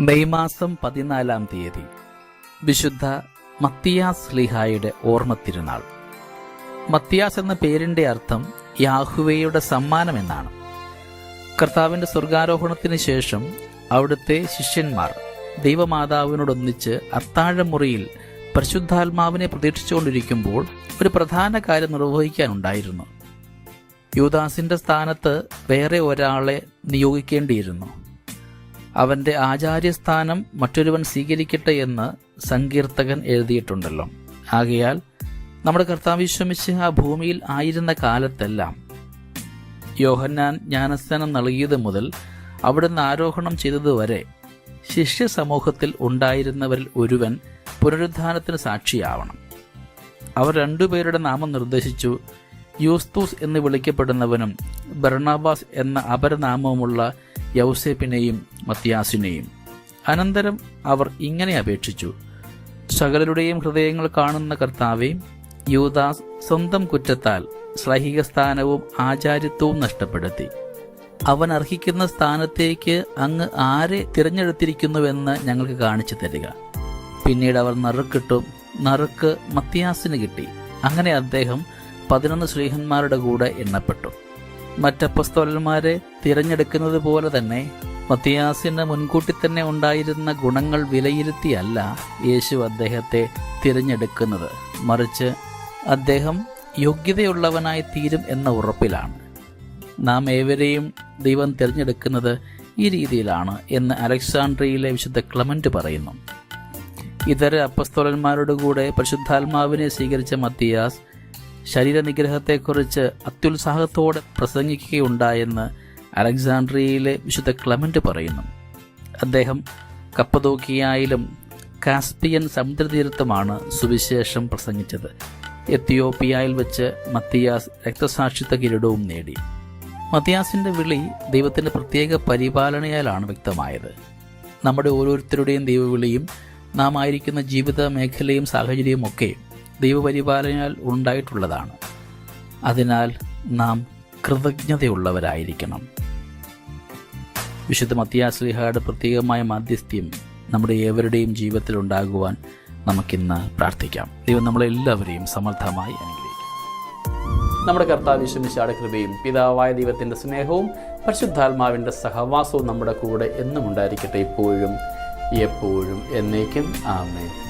May മാസം പതിനാലാം തീയതി. വിശുദ്ധ മത്തിയാസ് ലിഹായുടെ ഓർമ്മ തിരുനാൾ മത്തിയാസ് എന്ന പേരിന്റെ അർത്ഥം യാഹുവയുടെ സമ്മാനം എന്നാണ് കർത്താവിന്റെ സ്വർഗാരോഹണത്തിന് ശേഷം അവിടുത്തെ ശിഷ്യന്മാർ ദൈവമാതാവിനോടൊന്നിച്ച് അത്താഴമുറിയിൽ പരിശുദ്ധാത്മാവിനെ പ്രതീക്ഷിച്ചുകൊണ്ടിരിക്കുമ്പോൾ ഒരു പ്രധാന കാര്യം നിർവഹിക്കാനുണ്ടായിരുന്നു. യൂദാസിന്റെ സ്ഥാനത്ത് വേറെ ഒരാളെ നിയോഗിക്കേണ്ടിയിരുന്നു. അവന്റെ ആചാര്യസ്ഥാനം മറ്റൊരുവൻ സ്വീകരിക്കട്ടെ എന്ന് സങ്കീർത്തകൻ എഴുതിയിട്ടുണ്ടല്ലോ. ആകയാൽ നമ്മുടെ കർത്താവ് വിശ്വമിച്ച് ആ ഭൂമിയിൽ ആയിരുന്ന കാലത്തെല്ലാം യോഹന്നാൻ ജ്ഞാനസ്ഥാനം നൽകിയത് മുതൽ അവിടുന്ന് ആരോഹണം ചെയ്തതുവരെ ശിഷ്യ സമൂഹത്തിൽ ഉണ്ടായിരുന്നവരിൽ ഒരുവൻ പുനരുദ്ധാനത്തിന് സാക്ഷിയാവണം. അവർ രണ്ടുപേരുടെ നാമം നിർദ്ദേശിച്ചു. യൂസ്തൂസ് എന്ന് വിളിക്കപ്പെടുന്നവനും ബർണാബാസ് എന്ന അപരനാമവുമുള്ള യൗസേപ്പിനെയും മത്തിയാസിനെയും അനന്തരം അവർ ഇങ്ങനെ അപേക്ഷിച്ചു. സകലരുടെയും ഹൃദയങ്ങൾ കാണുന്ന കർത്താവെ യൂദാസ് സ്വന്തം കുറ്റത്താൽ ശ്ലൈഹിക സ്ഥാനവും ആചാര്യത്വവും നഷ്ടപ്പെടുത്തി. അവൻ അർഹിക്കുന്ന സ്ഥാനത്തേക്ക് അങ്ങ് ആരെ തിരഞ്ഞെടുത്തിരിക്കുന്നുവെന്ന് ഞങ്ങൾക്ക് കാണിച്ചു തരിക. പിന്നീട് അവർ നറുക്കിട്ടും നറുക്ക് മത്തിയാസിന് കിട്ടി. അങ്ങനെ അദ്ദേഹം പതിനൊന്ന് ശ്രീഹന്മാരുടെ കൂടെ എണ്ണപ്പെട്ടു. മറ്റപ്പസ്തോലന്മാരെ തിരഞ്ഞെടുക്കുന്നത് പോലെ തന്നെ മത്തിയാസിന് മുൻകൂട്ടി തന്നെ ഉണ്ടായിരുന്ന ഗുണങ്ങൾ വിലയിരുത്തിയല്ല യേശു അദ്ദേഹത്തെ തിരഞ്ഞെടുക്കുന്നത്. മറിച്ച് അദ്ദേഹം യോഗ്യതയുള്ളവനായി തീരും എന്ന ഉറപ്പിലാണ്. നാം ഏവരെയും ദൈവം തിരഞ്ഞെടുക്കുന്നത് ഈ രീതിയിലാണ് എന്ന് അലക്സാണ്ട്രിയയിലെ വിശുദ്ധ ക്ലമന്റ് പറയുന്നു. ഇതര അപ്പസ്തോലന്മാരുടെ കൂടെ പരിശുദ്ധാത്മാവിനെ സ്വീകരിച്ച മത്തിയാസ് ശരീരനിഗ്രഹത്തെക്കുറിച്ച് അത്യുത്സാഹത്തോടെ പ്രസംഗിക്കുകയുണ്ടായെന്ന് അലക്സാണ്ട്രിയയിലെ വിശുദ്ധ ക്ലമന്റ് പറയുന്നു. അദ്ദേഹം കപ്പതോക്കിയായാലും കാസ്പിയൻ സമുദ്രതീരത്തുമാണ് സുവിശേഷം പ്രസംഗിച്ചത്. എത്തിയോപ്പിയയിൽ വെച്ച് മത്തിയാസ് രക്തസാക്ഷിത്വ കിരീടവും നേടി. മത്തിയാസിന്റെ വിളി ദൈവത്തിന്റെ പ്രത്യേക പരിപാലനയാലാണ് വ്യക്തമായത്. നമ്മുടെ ഓരോരുത്തരുടെയും ദൈവവിളിയും നാം ആയിരിക്കുന്ന ജീവിത മേഖലയും സാഹചര്യവും ഒക്കെ ദൈവപരിപാലനയാൽ ഉണ്ടായിട്ടുള്ളതാണ്. അതിനാൽ നാം കൃതജ്ഞതയുള്ളവരായിരിക്കണം. വിശുദ്ധ മത്തിയാസ്ലിഹയുടെ പ്രത്യേകമായ മാധ്യസ്ഥ്യം നമ്മുടെ ഏവരുടെയും ജീവിതത്തിൽ ഉണ്ടാകുവാൻ നമുക്കിന്ന് പ്രാർത്ഥിക്കാം. ദൈവം നമ്മളെല്ലാവരെയും സമർത്ഥമായി അനുഗ്രഹിക്കും നമ്മുടെ കർത്താവ് വിശ്വമിശാടെ കൃപയും പിതാവായ ദൈവത്തിന്റെ സ്നേഹവും പരിശുദ്ധാത്മാവിന്റെ സഹവാസവും നമ്മുടെ കൂടെ എന്നും ഉണ്ടായിരിക്കട്ടെ ഇപ്പോഴും എപ്പോഴും എന്നേക്കും. ആമേൻ.